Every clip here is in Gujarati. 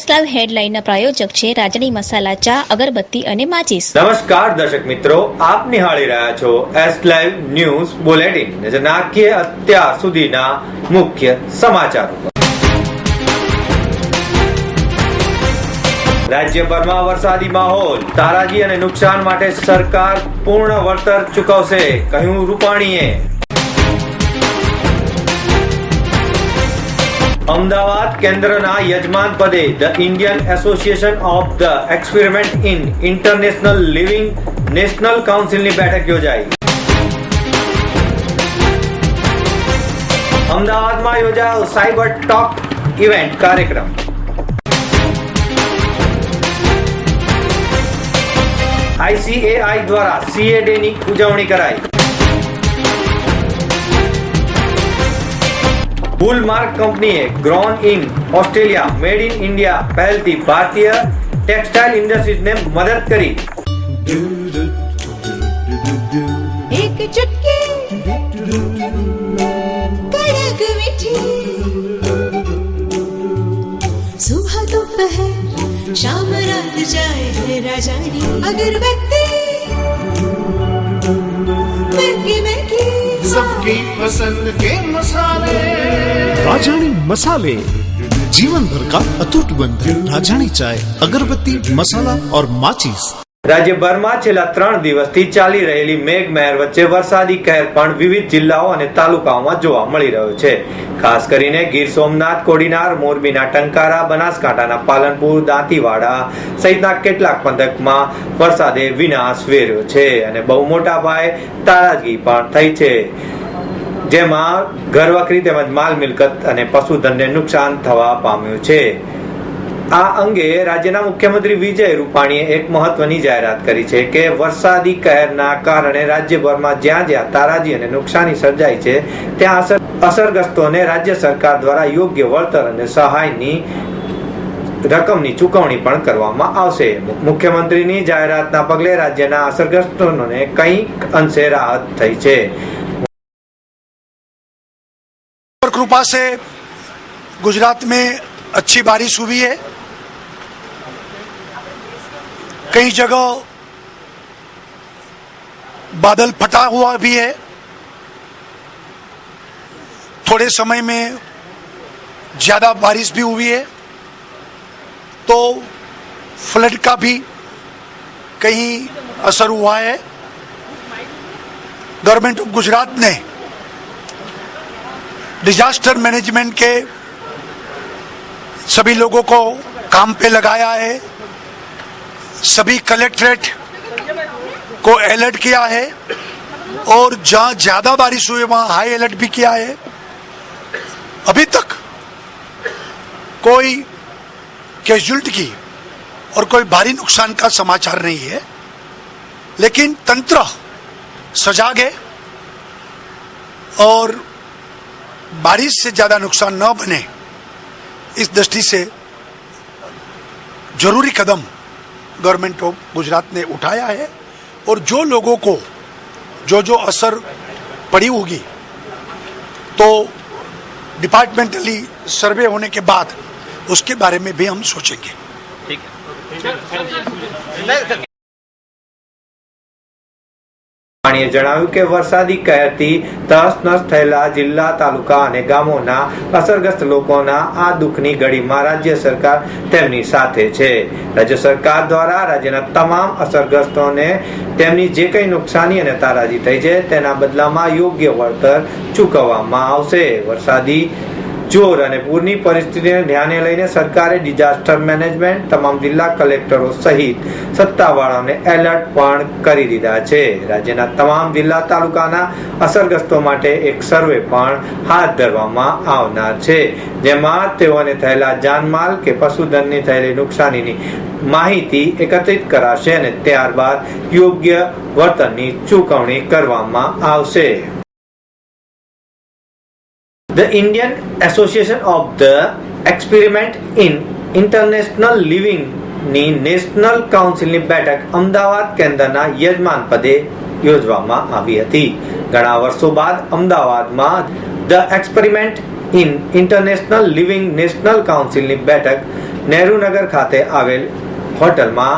એસ ક્લબ હેડલાઇનના પ્રાયોજક છે રાજની મસાલા ચા, અગરબત્તી અને માચીસ. નમસ્કાર દર્શક મિત્રો, આપ નિહાળી રહ્યા છો એસ લાઈવ ન્યૂઝ બુલેટિન નાખીએ અત્યાર સુધીના મુખ્ય સમાચારો રાજ્યભરમાં વરસાદી માહોલ. તારાજી અને નુકસાન માટે સરકાર પૂર્ણ વળતર ચૂકવશે, કહ્યું રૂપાણીએ. અમદાવાદ કેન્દ્રના યજમાન પદે the Indian association of the experiment in international living national કાઉન્સિલની બેઠક યોજાઈ. અમદાવાદમાં યોજાયો સાયબર ટોક ઇવેન્ટ કાર્યક્રમ. આઈસીએઆઈ દ્વારા સીએ ડે ની ઉજવણી કરાઈ. બુલમાર્ક કંપનીએ grown in Australia made in India પહેલથી ભારતીય ટેક્સટાઇલ ઇન્ડસ્ટ્રીઝને મદદ કરી एक चुटकी कड़क मीठी सुबह दोपहर शाम रात जाए है राजानी अगरबत्ती महकी महकी सबकी पसंद के मसाले। राजानी मसाले, जीवन भर का अतुट बंधन राजानी चाय, अगरबत्ती, मसाला और माचिस। રાજ્યભરમાં છેલ્લા ત્રણ દિવસથી ચાલી રહેલી મેઘમહેર વચ્ચે વરસાદી કહેર પણ વિવિધ જિલ્લાઓ અને તાલુકાઓમાં જોવા મળી રહ્યો છે. ખાસ કરીને ગીર સોમનાથ, કોડીનાર, મોરબીના ટંકારા, બનાસકાંઠાના પાલનપુર, દાંતીવાડા સહિતના કેટલાક પંથકમાં વરસાદે વિનાશ વેર્યો છે અને બહુ મોટા ભાઈ તારાજગી પણ થઈ છે. જેમાં ઘરવકરી તેમજ માલ મિલકત અને પશુધનને નુકસાન થવા પામ્યું છે. આ અંગે રાજ્યના મુખ્યમંત્રી વિજય રૂપાણીએ એક મહત્વની જાહેરાત કરી છે કે વરસાદી કહેરના કારણે રાજ્યભરમાં જ્યાં જ્યાં તારાજી અને નુકસાની સર્જાઈ છે ત્યાં અસર અસરગ્રસ્તોને રાજ્ય સરકાર દ્વારા યોગ્ય વળતર અને સહાયની રકમની ચૂકવણી પણ કરવામાં આવશે મુખ્યમંત્રીની જાહેરાતના પગલે રાજ્યના અસરગ્રસ્તોને કંઈક અંશે રાહત થઈ છે और कृपा से गुजरात में अच्छी बारिश हुई है कई जगह बादल फटा हुआ भी है। थोड़े समय में ज़्यादा बारिश भी हुई है। तो फ्लड का भी कहीं असर हुआ है। गवर्नमेंट ऑफ़ गुजरात ने डिजास्टर मैनेजमेंट के सभी लोगों को काम पे लगाया है। सभी कलेक्ट्रेट को अलर्ट किया है और जहाँ ज़्यादा बारिश हुई, वहाँ हाई अलर्ट भी किया है। अभी तक कोई कैजुअल्टी की और कोई भारी नुकसान का समाचार नहीं है, लेकिन तंत्र सजाग है और बारिश से ज़्यादा नुकसान न बने इस दृष्टि से ज़रूरी कदम गवर्नमेंट ऑफ़ गुजरात ने उठाया है और जो लोगों को जो जो असर पड़ी होगी तो डिपार्टमेंटली सर्वे होने के बाद उसके बारे में भी हम सोचेंगे। રૂપાણીએ જણાવ્યું કે વરસાદી કહેરથી તહસ થયેલા જિલ્લા, તાલુકા અને ગામોના અસરગ્રસ્ત લોકોના આ દુઃખની ઘડીમાં રાજ્ય સરકાર તેમની સાથે છે. રાજ્ય સરકાર દ્વારા રાજ્યના તમામ અસરગ્રસ્તોને તેમની જે કંઈ નુકસાની અને તારાજી થઈ છે તેના બદલામાં યોગ્ય વળતર ચૂકવવામાં આવશે. વરસાદી જોર અને પૂરની પરિસ્થિતિને ધ્યાને લઈને સરકારે ડિઝાસ્ટર મેનેજમેન્ટ, તમામ જિલ્લા કલેક્ટરો સહિત સત્તાવાળાઓને એલર્ટ પણ કરી દીધા છે. રાજ્યના તમામ જિલ્લા તાલુકાના અસરગ્રસ્તો માટે એક સર્વે પણ હાથ ધરવામાં આવનાર છે. જેમાં તેઓને થયેલા જાનમાલ કે પશુધનની થયેલી નુકસાનીની માહિતી એકત્રિત કરાશે અને ત્યારબાદ યોગ્ય વળતરની ચૂકવણી કરવામાં આવશે. The Indian Association of the Experiment in International Living ની નેશનલ કાઉન્સિલની બેઠક અમદાવાદ કેન્દ્રના યજમાન પદે યોજવામાં આવી હતી. ઘણા વર્ષો બાદ અમદાવાદમાં the experiment in international living national કાઉન્સિલની બેઠક નહેરુનગર ખાતે આવેલ હોટલમાં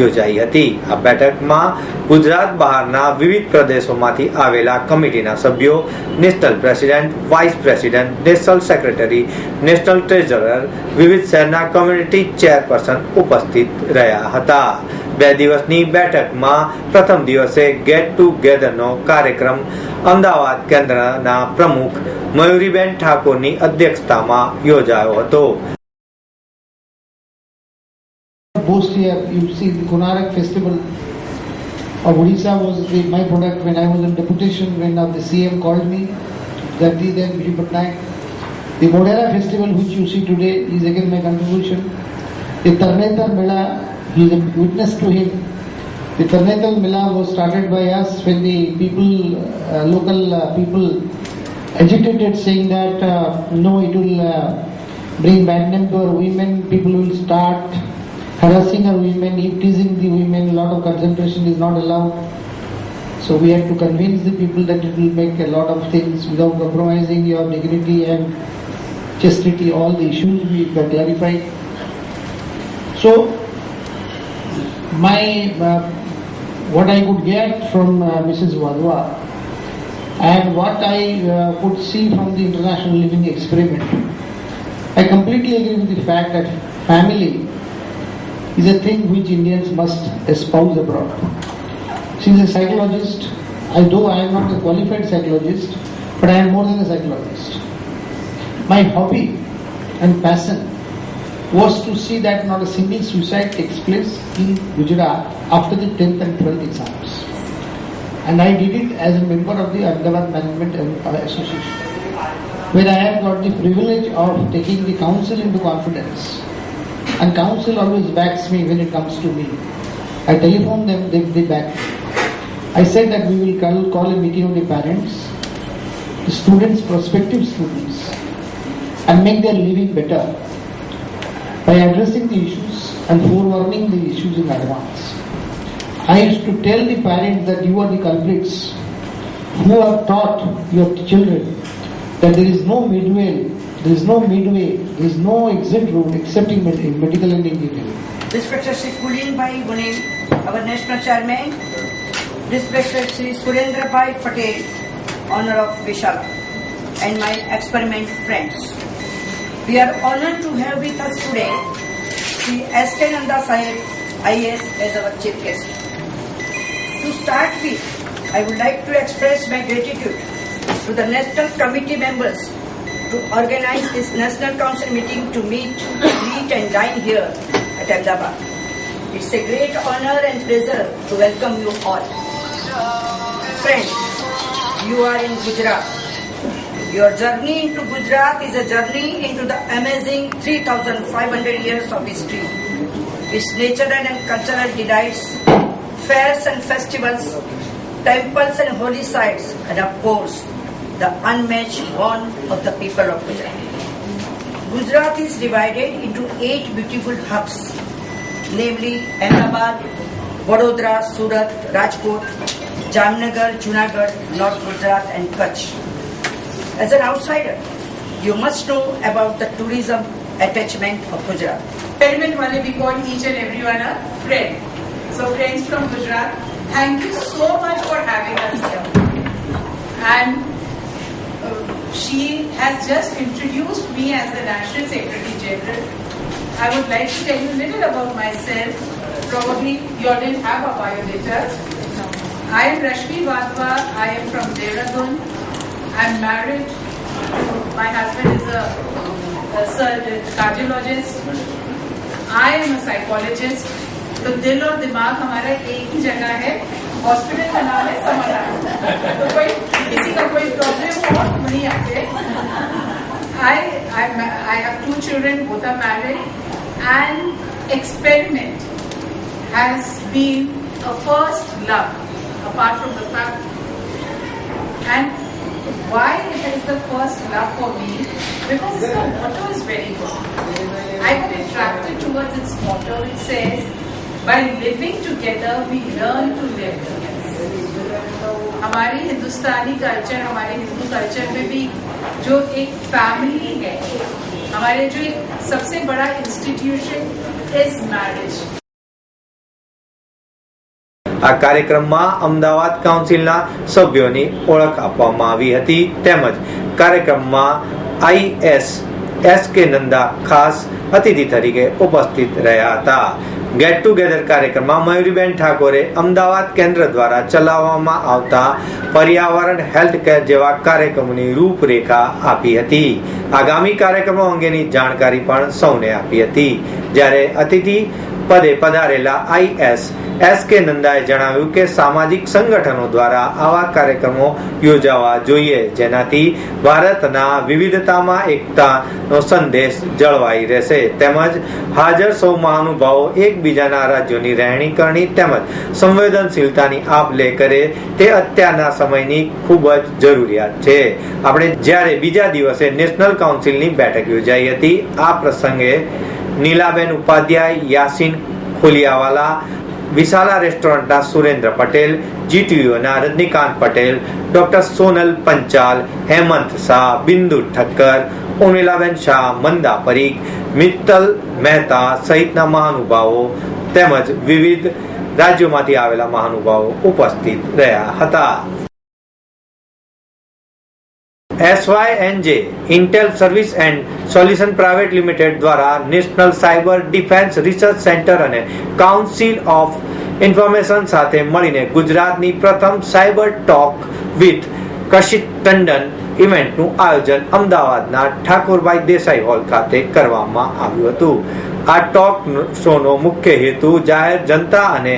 યોજાઈ હતી. આ બેઠકમાં ગુજરાત બહારના વિવિધ પ્રદેશોમાંથી આવેલા કમિટીના સભ્યો, national president, vice president, national secretary, national treasurer, વિવિધ શહેરના કમ્યુનિટી ચેરપર્સન ઉપસ્થિત રહ્યા હતા. બે દિવસની બેઠકમાં પ્રથમ દિવસે ગેટ ટુ ગેધરનો કાર્યક્રમ અમદાવાદ કેન્દ્રના પ્રમુખ મયુરીબેન ઠાકોરની અધ્યક્ષતામાં યોજાયો હતો. Boast here, you see the Konarak festival of Odisha was the, my product when I was in deputation when uh, the CM called me, Jagdi then Vijay Patnaik. The Modera festival which you see today is again my contribution. The Tarnetar Mela, he is a witness to him. The Tarnetar Mela was started by us when the people, uh, local uh, people agitated saying that uh, no, it will uh, bring bad name women, people will start harassing our women, teasing the women, a lot of concentration is not allowed. So we have to convince the people that it will make a lot of things without compromising your dignity and chastity, all the issues we clarified. So my uh, what I could get from uh, Mrs. Wadwa and what I uh, could see from the international living experiment, I completely agree with the fact that family is a thing which Indians must espouse abroad. She is a psychologist. Although I am not a qualified psychologist, but I am more than a psychologist. My hobby and passion was to see that not a single suicide takes place in Gujarat after the 10th and 12th exams. And I did it as a member of the Ahmedabad Management Association, where I have got the privilege of taking the council into confidence and council always backs me when it comes to me. I telephone them, they, they back. I said that we will call, call a meeting of the parents, the students, prospective students, and make their living better by addressing the issues and forewarning the issues in advance. I used to tell the parents that you are the culprits who have taught your children that there is no midway, there is no midway, there is no exit route except in medical and engineering. Respected Sri Kulin Bhai Gunin, our national chairman, this respected Sri Surendra Bhai Patel, honor of Vishala, and my experiment friends. We are honored to have with us today Sri S.K. Nanda Sahib, IAS, as our chief guest. To start with, I would like to express my gratitude to the national committee members to organize this national council meeting to meet, meet and dine here at Ahmedabad. It's a great honor and pleasure to welcome you all. Friends, you are in Gujarat. Your journey into Gujarat is a journey into the amazing 3,500 years of history. Its natural and cultural delights, fairs and festivals, temples and holy sites, and of course, the unmatched bond of the people of Gujarat. Gujarat is divided into eight beautiful hubs, namely Ahmedabad, Vadodara, Surat, Rajkot, Jamnagar, Junagadh, North Gujarat, and Kutch. As an outsider, you must know about the tourism attachment of Gujarat. experiment wale we call each and everyone a friend. So friends from Gujarat, thank you so much for having us here. And she has just introduced me as the National Secretary General. I would like to tell you a little about myself. Probably you all didn't have a biodata. I am Rashmi Wadhwa. I am from Dehradun. I'm married. My husband is a, a sur- cardiologist. I am a psychologist. तो दिल और दिमाग हमारा एक ही जगह है हॉस्पिटल का नाम है समाधान तो कोई किसी का कोई प्रॉब्लम हो तो वहीं आते I I I have two children both are married and experiment has been a first love apart from the fact and why it is the first love for me because the motto is very good I got attracted towards its motto. It says, by living together, we learn to live together. हमारी हिंदुस्तानी कल्चर हमारे हिंदू कल्चर में भी जो एक फैमिली है हमारे जो एक सबसे बड़ा इंस्टीट्यूशन इज मैरिज આ કાર્યક્રમમાં અમદાવાદ કાઉન્સિલના સભ્યોની ઓળખ આપવામાં આવી હતી તેમજ કાર્યક્રમમાં આઈએસ એસ કે નંદા ખાસ અતિથિ તરીકે ઉપસ્થિત રહ્યા હતા ગેટ ટુગેધર કાર્યક્રમમાં મયુરીબેન ઠાકોરે અમદાવાદ કેન્દ્ર દ્વારા ચલાવવામાં આવતા પર્યાવરણ હેલ્થ કેર જેવા કાર્યક્રમોની રૂપરેખા આપી હતી. આગામી કાર્યક્રમો અંગેની જાણકારી પણ સૌને આપી હતી. જ્યારે અતિથિ પદે પધારેલા આઈએસ એસ કે નંદાએ જણાવ્યું કે સામાજિક સંગઠનો દ્વારા આવા કાર્યક્રમો યોજાવા જોઈએ, જેનાથી ભારતના વિવિધતામાં એકતાનો સંદેશ જળવાઈ રહેશે. તેમજ હાજર સૌ મહાનુભાવો એકબીજાના રાજ્યોની રહેણી કરણી તેમજ સંવેદનશીલતાની આપ લે કરે તે અત્યારના સમયની ખૂબ જ જરૂરિયાત છે. આપણે જ્યારે બીજા દિવસે નેશનલ કાઉન્સિલની બેઠક યોજાઈ હતી, આ પ્રસંગે નીલાબેન ઉપાધ્યાય, યાસીન ખોલિયાવાલા, વિશાલા રેસ્ટોરન્ટના સુરેન્દ્ર પટેલ, જીટીયુના રજનીકાંત પટેલ, ડોક્ટર સોનલ પંચાલ, હેમંત શાહ, બિંદુ ઠક્કર ઉમિલાબેન શાહ, મંદા પરીખ, મિત્તલ મહેતા સહિતના મહાનુભાવો તેમજ વિવિધ રાજ્યોમાંથી આવેલા મહાનુભાવો ઉપસ્થિત રહ્યા હતા. SYNJ Intel service and solution private limited દ્વારા national cyber defence research centre અને કાઉન્સિલ ઓફ ઇન્ફોર્મેશન સાથે મળીને ગુજરાતની પ્રથમ cyber talk with Kashit Tandon ઇવેન્ટનું આયોજન અમદાવાદના ઠાકોરભાઈ દેસાઈ હોલ ખાતે કરવામાં આવ્યું હતું. આ ટોક શોનો મુખ્ય હેતુ જાહેર જનતા અને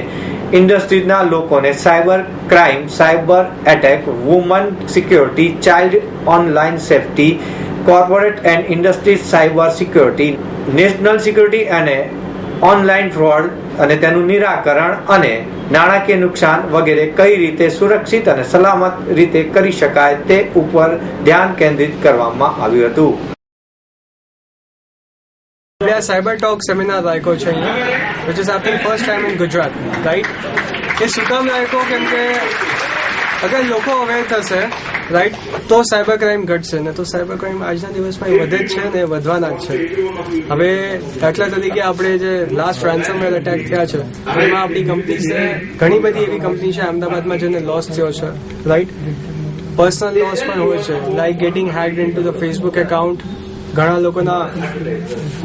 ઇન્ડસ્ટ્રીના લોકોને cyber crime, cyber attack, woman security, child online safety, corporate and industry cyber security, national security અને ઓનલાઈન ફ્રોડ અને તેનું નિરાકરણ અને નાણાકીય નુકસાન વગેરે કઈ રીતે સુરક્ષિત અને સલામત રીતે કરી શકાય તે ઉપર ધ્યાન કેન્દ્રિત કરવામાં આવ્યું હતું. આપણે આ સાયબર ટોક સેમિનાર રાખ્યો છે which is happening first time in Gujarat right એ શું કામ રાખ્યો કેમ કે અગર લોકો અવેર થશે રાઈટ તો સાયબર ક્રાઇમ ઘટશે. ને તો સાયબર ક્રાઇમ આજના દિવસમાં વધે જ છે ને વધવાના જ છે. હવે દાખલા તરીકે આપણે જે લાસ્ટ ટ્રાન્સફર અટેક થયા છે, એમાં આપણી કંપની છે, ઘણી બધી એવી કંપની છે, અમદાવાદમાં જેને લોસ થયો છે રાઈટ પર્સનલ લોસ પણ હોય છે like getting hacked into the Facebook account ઘણા લોકોના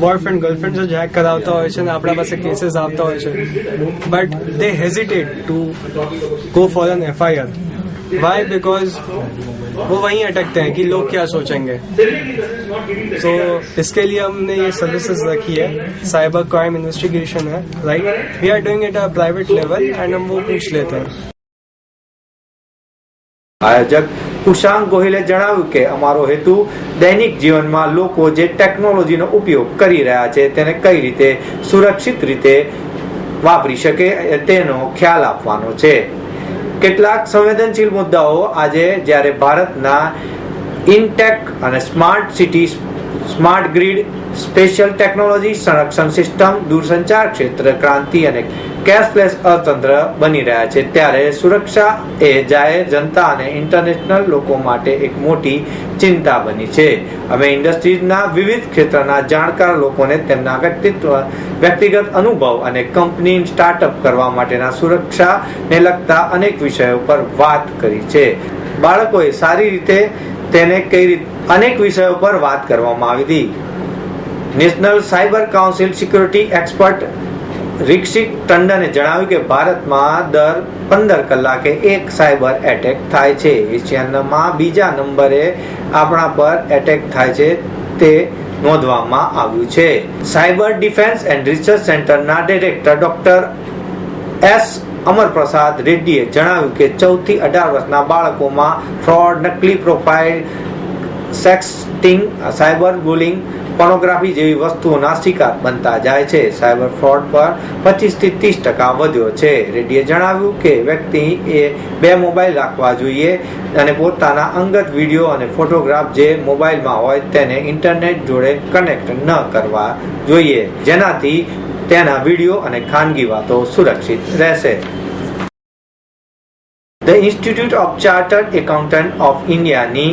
બોયફ્રેન્ડ ગર્લફ્રેન્ડ જ હેક કરાવતા હોય છે અને આપણા પાસે કેસીસ આવતા હોય છે but they hesitate to go for N F I R Y because वो वहीं अटकते हैं कि लोग क्या सोचेंगे तो इसके लिए हमने ये सर्विसेज रखी है साइबर क्राइम इन्वेस्टिगेशन है right we are doing it a private level and हम वो पूछ लेते हैं આયોજક કુશાંક ગોહિલે જણાવ્યું કે અમારો હેતુ દૈનિક જીવનમાં લોકો જે ટેકનોલોજીનો ઉપયોગ કરી રહ્યા છે તેને કઈ રીતે સુરક્ષિત રીતે વાપરી શકે તેનો ખ્યાલ આપવાનો છે. કેટલાક સંવેદનશીલ મુદ્દાઓ આજે જ્યારે ભારતના ઇનટેક અને smart city smart grid, special technology, સંરક્ષણ સિસ્ટમ, દૂરસંચાર ક્ષેત્ર, ક્રાંતિ અને કેશલેસ અર્થતંત્ર બની રહ્યા છે. ત્યારે સુરક્ષા એ જાહેર જનતા અને ઇન્ટરનેશનલ લોકો માટે એક મોટી ચિંતા બની છે. અમે ઇન્ડસ્ટ્રીઝના વિવિધ ક્ષેત્રના જાણકાર લોકોને તેમના વ્યક્તિત્વ, વ્યક્તિગત અનુભવ અને કંપની સ્ટાર્ટઅપ કરવા માટેના સુરક્ષાને લગતા અનેક વિષયો પર વાત કરી છે. બાળકોએ સારી રીતે તેને કઈ રીતે અનેક વિષયો પર વાત કરવામાં આવી હતી. National cyber council security expert Rikshit ટંડને જણાવ્યું કે ભારતમાં દર પંદર કલાકે એક સાયબર એટેક થાય છે. એશિયામાં બીજા નંબરે આપણા પર એટેક થાય છે તે નોંધવામાં આવ્યું છે. સાયબર ડિફેન્સ એન્ડ રિસર્ચ સેન્ટરના ડિરેક્ટર ડોક્ટર એસ. અમરપ્રસાદ રેડ્ડીએ જણાવ્યું કે ચૌદથી અઢાર વર્ષના બાળકોમાં ફ્રોડ, નકલી profile sexting cyber bullying pornography જેવી વસ્તુઓના શિકાર બનતા જાય છે. સાયબર ફ્રોડ પર પચીસથી ત્રીસ ટકા વધ્યો છે. રેડ્ડીએ જણાવ્યું કે વ્યક્તિ એ બે મોબાઈલ રાખવા જોઈએ અને પોતાના અંગત વીડિયો અને ફોટોગ્રાફ જે મોબાઈલમાં હોય તેને ઇન્ટરનેટ જોડે કનેક્ટ ન કરવા જોઈએ. જેનાથી તેના વીડિયો અને ખાનગી વાતો સુરક્ષિત રહેશે. The institute of chartered accountant of ઇન્ડિયાની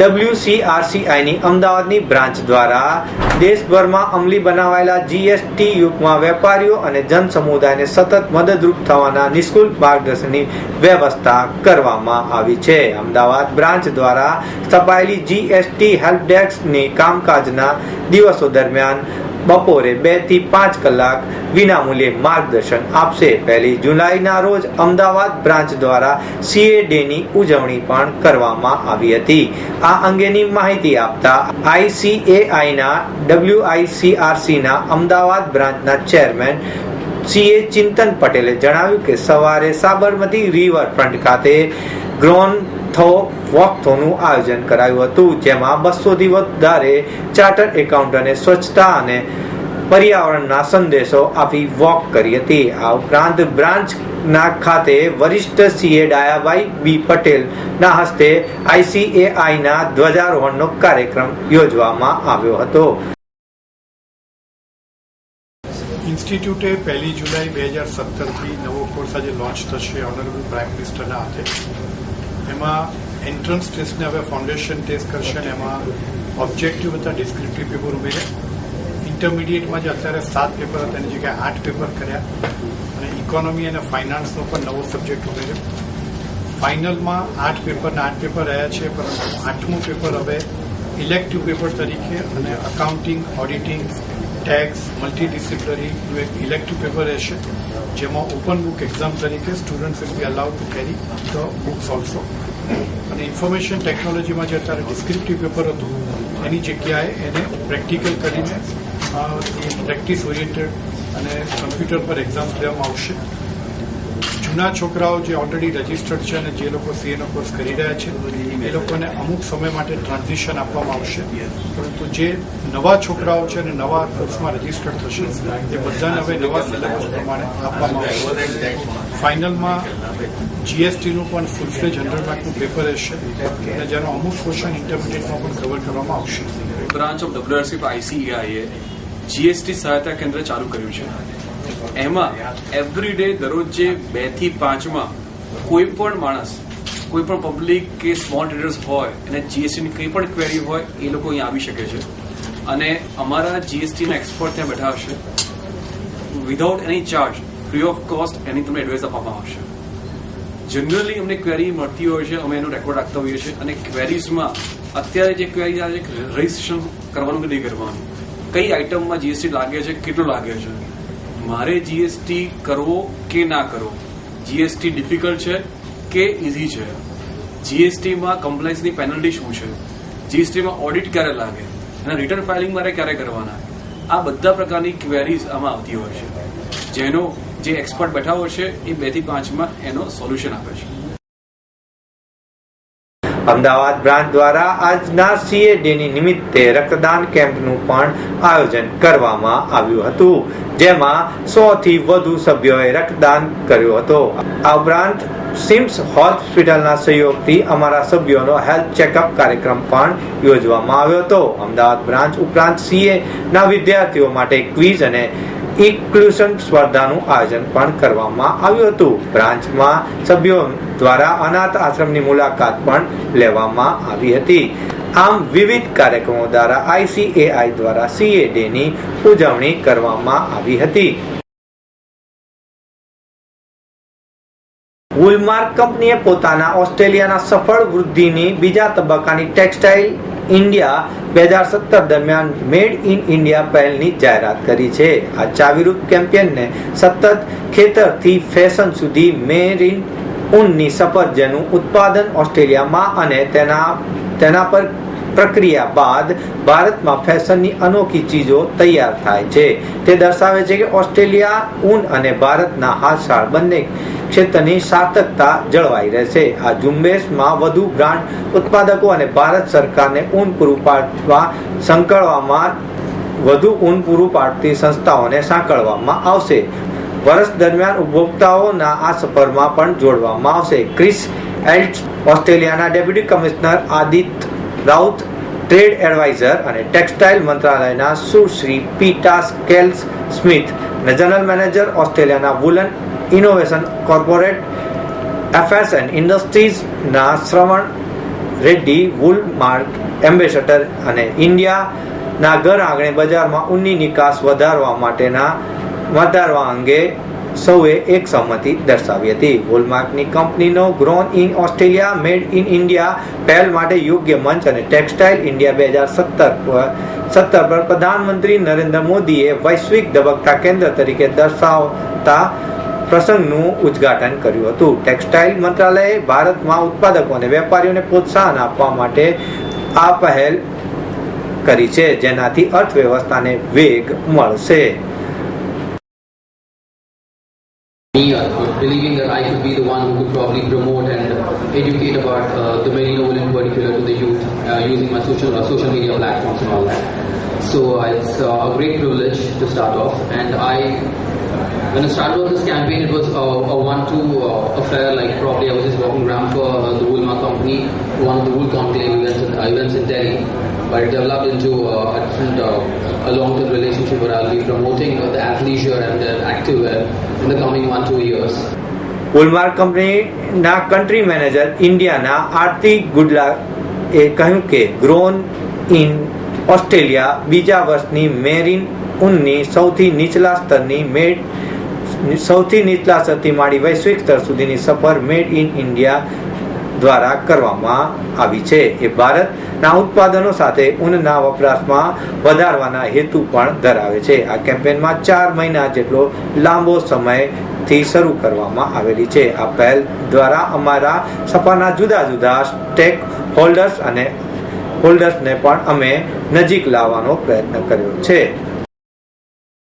ડબ્લ્યુસીઆરસીઆઈની અમદાવાદની બ્રાન્ચ દ્વારા દેશભરમાં અમલી બનાવાયેલા જીએસટી યુગમાં વેપારીઓ અને જન સમુદાયને સતત મદદરૂપ થવાના નિઃશુલ્ક માર્ગદર્શનની વ્યવસ્થા કરવામાં આવી છે. અમદાવાદ બ્રાન્ચ દ્વારા સ્થપાયેલી જીએસટી હેલ્પ ડેસ્કની કામકાજના દિવસો દરમિયાન બપોરે બેથી પાંચ કલાક વિનામૂલ્યે માર્ગદર્શન આપશે. પહેલી જુલાઈના રોજ અમદાવાદ બ્રાન્ચ દ્વારા સીએ ડેની ઉજવણી પણ કરવામાં આવી હતી. આ અંગેની માહિતી આપતા આઈસીએઆઈના ડબ્લ્યુઆઈસીઆરસીના અમદાવાદ બ્રાન્ચના ચેરમેન સીએ ચિંતન પટેલે જણાવ્યું કે સવારે સાબરમતી રિવરફ્રન્ટ ખાતે ગ્રોન વોકથોનું આયોજન કરાયું હતું, જેમાં બસોથી વધારે ચાર્ટર્ડ એકાઉન્ટને સ્વચ્છતા અને પર્યાવરણના સંદેશો આપી વોક કરી હતી. આ ઉપરાંત બ્રાન્ચના ખાતે વરિષ્ઠ સીએ ડાયાભાઈ બી પટેલ ના હસ્તે આઈસીએઆઈના ધ્વજારોહણનો કાર્યક્રમ યોજવામાં આવ્યો હતો. ઇન્સ્ટિટ્યૂટે પહેલી જુલાઈ બે હજાર સત્તરથી નવો કોર્સ આજે લોન્ચ થશે ઓનરેબલ પ્રાઇમ મિનિસ્ટરના હાથે. એમાં એન્ટ્રન્સ ટેસ્ટને હવે ફાઉન્ડેશન ટેસ્ટ કરશે અને એમાં ઓબ્જેક્ટિવ હતા ડિસ્ક્રિપ્ટિવ પેપર ઉમેરે ઇન્ટરમીડિયેટમાં જે અત્યારે સાત પેપર હતા, એની જગ્યાએ આઠ પેપર કર્યા. અને ઇકોનોમી અને ફાઇનાન્સનો પણ નવો સબ્જેક્ટ ઉમેર્યો ફાઇનલમાં આઠ પેપરના આઠ પેપર રહ્યા છે, પરંતુ આઠમું પેપર હવે ઇલેક્ટિવ પેપર તરીકે અને accounting auditing tax multidisciplinary elective paper રહેશે, જેમાં ઓપન બુક એક્ઝામ તરીકે students will be allowed to carry the books also અને ઇન્ફોર્મેશન ટેકનોલોજીમાં જે અત્યારે ડિસ્ક્રિપ્ટિવ પેપર હતું, એની જગ્યાએ એને પ્રેક્ટિકલ કરીને પ્રેક્ટિસ ઓરિએન્ટેડ અને કમ્પ્યુટર પર એક્ઝામ્સ લેવામાં આવશે. જૂના છોકરાઓ જે ઓલરેડી રજીસ્ટર્ડ છે અને જે લોકો સીએનો કોર્સ કરી રહ્યા છે, એ લોકોને અમુક સમય માટે ટ્રાન્ઝિશન આપવામાં આવશે. પરંતુ જે નવા છોકરાઓ છે અને નવા કોર્સમાં રજીસ્ટર્ડ થશે, એ બધાને હવે નવા સિલેબસ પ્રમાણે આપવામાં આવશે. ફાઇનલમાં જીએસટીનું પણ ફૂલ ફ્લેજ હંડ્રેડ માર્કનું પેપર રહેશે. અને જેનો અમુક ક્વેશ્ચન ઇન્ટરમીડિયેટમાં પણ કવર કરવામાં આવશે. Branch of WRC ICIA GST સહાયતા કેન્દ્ર ચાલુ કર્યું છે. એમાં એવરી ડે દરરોજ જે બેથી પાંચમાં કોઈ પણ માણસ, કોઈ પણ પબ્લિક કે સ્મોલ ટ્રેડર્સ હોય અને જીએસટીની કંઈ પણ ક્વેરી હોય, એ લોકો અહીંયા આવી શકે છે. અને અમારા જીએસટીના એક્સપર્ટ ત્યાં બેઠા હશે. Without any charge free of cost any તમને એડવાઇસ આપવામાં આવશે. જનરલી અમને ક્વેરી મળતી હોય છે, અમે એનો રેકોર્ડ રાખતા હોઈએ છીએ, અને ક્વેરીઝમાં અત્યારે જે ક્વેરી આવે છે રજીસ્ટ્રેશન કરવાનું કે નહીં કરવાનું, કઈ આઇટમમાં જીએસટી લાગે છે, કેટલું લાગે છે મારે જીએસટી કરવો કે ના કરવો? જીએસટી ડિફિકલ્ટ છે કે ઇઝી છે? જીએસટીમાં કમ્પ્લાયન્સની પેનલ્ટી શું છે? જીએસટીમાં ઓડિટ ક્યારે લાગે? અને રિટર્ન ફાઇલિંગ મારે ક્યારે કરવાના? આ બધા પ્રકારની ક્વેરીઝ આમાં આવતી હોય છે. જેનો જે એક્સપર્ટ બેઠા હોય છે, એ બેથી પાંચમાં એનો સોલ્યુશન આપે છે. અમદાવાદ બ્રાન્ચ દ્વારા આજના સીએ ડેની નિમિત્તે રક્તદાન કેમ્પનું પણ આયોજન કરવામાં આવ્યું હતું. જેમાં સો થી વધુ સભ્યોએ રક્તદાન કર્યું હતો. આ ઉપરાંત સિમ્સ હોસ્પિટલના સહયોગથી અમારા સભ્યોનો હેલ્થ ચેકઅપ કાર્યક્રમ પણ યોજવામાં આવ્યો હતો. અમદાવાદ બ્રાન્ચ ઉપરાંત સીએ ના વિદ્યાર્થીઓ માટે ક્વિઝ અને ઇન્ક્લુઝન સ્પર્ધાનું આયોજન પણ કરવામાં આવ્યું હતું. બ્રાન્ચમાં સભ્યો દ્વારા અનાથ આશ્રમની મુલાકાત પણ લેવામાં આવી હતી. આમ વિવિધ કાર્યક્રમો દ્વારા આઈસીએઆઈ દ્વારા સીએ ડે ની ઉજવણી કરવામાં આવી હતી. વુલમાર્ક કંપનીએ પોતાના ઓસ્ટ્રેલિયાના સફળ વૃદ્ધિની બીજા તબક્કાની ટેક્સટાઇલ ઇન્ડિયા બે હજાર સત્તર દરમિયાન મેડ ઇન ઇન્ડિયા પહેલની જાહેરાત કરી છે. આ ચાવીરૂપ કેમ્પેનને સતત ખેતરથી ફેશન સુધી મેડ ઇન ઊનની સફરજનનું ઉત્પાદન ઓસ્ટ્રેલિયામાં અને તેના તેના પર પ્રક્રિયા બાદ ભારતમાં ફેશનની અનોખી ચીજો તૈયાર થાય છે. તે દર્શાવે છે કે ઓસ્ટ્રેલિયા, ઊન અને ભારતના હાથશાળ બંને ક્ષેત્રની સાર્થકતા જળવાઈ રહેશે. આ ઝુંબેશમાં વધુ બ્રાન્ડ ઉત્પાદકો અને ભારત સરકારને ઊન પૂરું પાડવા સંકળવામાં વધુ ઊન પૂરું પાડતી સંસ્થાઓને સાંકળવામાં આવશે. વર્ષ દરમિયાન ઉપભોક્તાઓના આ સફરમાં પણ જોડવામાં આવશે. ક્રિસ એલ્ટ ઓસ્ટ્રેલિયાના deputy commissioner Aditya Raut, trade adviser અને ટેક્સટાઇલ મંત્રાલયના સુશ્રી પીટા સ્કેલ્સ સ્મિથ અને જનરલ મેનેજર ઓસ્ટ્રેલિયાના woollen innovation corporate FS and ઇન્ડસ્ટ્રીઝના Shravan Reddy, Woolmark, ambassador અને ઇન્ડિયાના ઘર આંગણે બજારમાં ઊનની નિકાસ વધારવા માટેના વધારવા અંગે સૌએ એક સંમતિ દર્શાવી હતી. વોલમાર્કની કંપનીનો grown in Australia made in India પહેલ માટે યોગ્ય મંચ અને ટેક્સટાઇલ ઇન્ડિયા બે હજાર સત્તર સત્તર પર પ્રધાનમંત્રી નરેન્દ્ર મોદીએ વૈશ્વિક ધબકતા કેન્દ્ર તરીકે દર્શાવતા પ્રસંગનું ઉદ્ઘાટન કર્યું હતું. ટેક્સટાઇલ મંત્રાલયે ભારતમાં ઉત્પાદકો અને વેપારીઓને પ્રોત્સાહન આપવા માટે આ પહેલ કરી છે. જેનાથી અર્થવ્યવસ્થાને વેગ મળશે. Me uh, believing that I could be the one who could probably promote and educate about uh, the merino wool in particular to the youth uh, using my social uh, social media platforms and all that. So uh, it's uh, a great privilege to start off, and I When I started off this campaign, it was a, a one-two uh, affair. Like probably I was just walking around for uh, the Woolma company, one of the Wool Conclave events, in- uh, events in Delhi. But it developed into uh, a different, uh, a long-term relationship where I'll be promoting uh, the athleisure and the activewear in the coming one-two years. Walmart કંપનીના કન્ટ્રી મેનેજર ઇન્ડિયાના આર્થિક ગુડલા એ કહ્યું કે ગ્રોન ઇન ઓસ્ટ્રેલિયા બીજા વર્ષની મેરીન ઊનની સૌથી નીચલા સ્તરની મેડ, સૌથી નીચલા સ્તરથી માંડી વૈશ્વિક સ્તર સુધીની સફર મેડ ઇન ઇન્ડિયા દ્વારા કરવામાં આવી છે. એ ભારતના ઉત્પાદનો સાથે ઊનના વપરાશમાં વધારવાના હેતુ પણ ધરાવે છે. આ કેમ્પેનમાં ચાર મહિના જેટલો લાંબો સમયથી શરૂ કરવામાં આવેલી છે. આ પહેલ દ્વારા અમારા સફરના જુદા જુદા સ્ટેક હોલ્ડર્સ અને હોલ્ડર્સને પણ અમે નજીક લાવવાનો પ્રયત્ન કર્યો છે.